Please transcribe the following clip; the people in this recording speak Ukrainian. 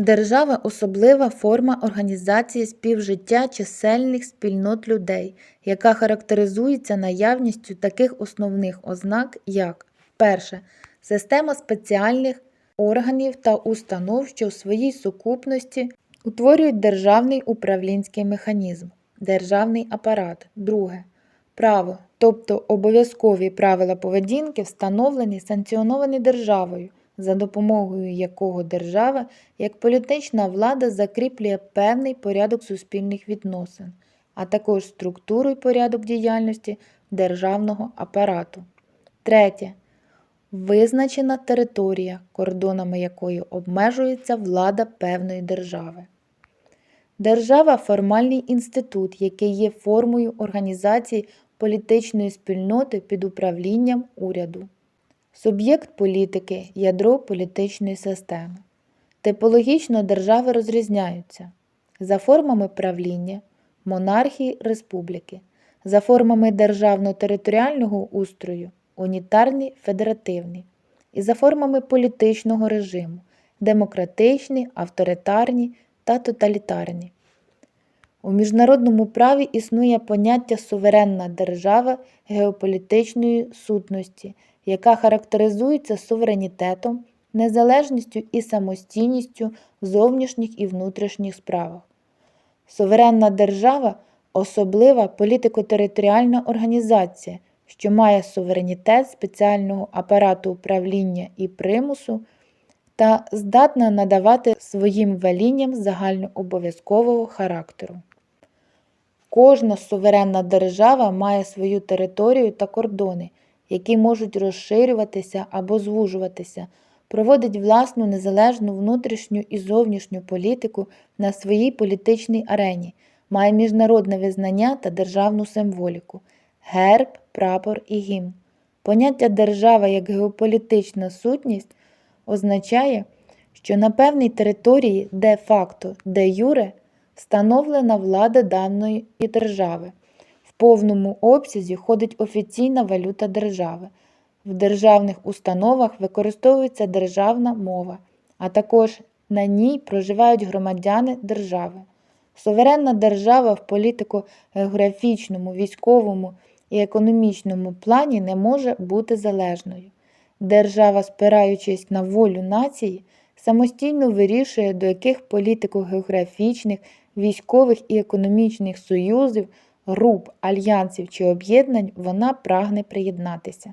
Держава особлива форма організації співжиття чисельних спільнот людей, яка характеризується наявністю таких основних ознак, як перше система спеціальних органів та установ, що у своїй сукупності утворюють державний управлінський механізм, державний апарат. Друге право, тобто обов'язкові правила поведінки, встановлені санкціоновані державою, за допомогою якого держава як політична влада закріплює певний порядок суспільних відносин, а також структуру і порядок діяльності державного апарату. Третє. Визначена територія, кордонами якої обмежується влада певної держави. Держава формальний інститут, який є формою організації політичної спільноти під управлінням уряду. Суб'єкт політики ядро політичної системи. Типологічно держави розрізняються за формами правління, монархії республіки, за формами державно-територіального устрою, унітарні федеративні, і за формами політичного режиму, демократичні, авторитарні та тоталітарні. У міжнародному праві існує поняття суверенна держава геополітичної сутності, яка характеризується суверенітетом, незалежністю і самостійністю в зовнішніх і внутрішніх справах. Суверенна держава особлива політико-територіальна організація, що має суверенітет спеціального апарату управління і примусу та здатна надавати своїм велінням загальнообов'язкового характеру. Кожна суверенна держава має свою територію та кордони, які можуть розширюватися або звужуватися, проводить власну незалежну внутрішню і зовнішню політику на своїй політичній арені, має міжнародне визнання та державну символіку, герб, прапор і гімн. Поняття держава як геополітична сутність означає, що на певній території де-факто, де юре встановлена влада даної держави. В повному обсязі ходить офіційна валюта держави. В державних установах використовується державна мова, а також на ній проживають громадяни держави. Суверенна держава в політико-географічному, військовому і економічному плані не може бути залежною. Держава, спираючись на волю нації, самостійно вирішує, до яких політико-географічних, військових і економічних союзів, груп, альянсів чи об'єднань вона прагне приєднатися.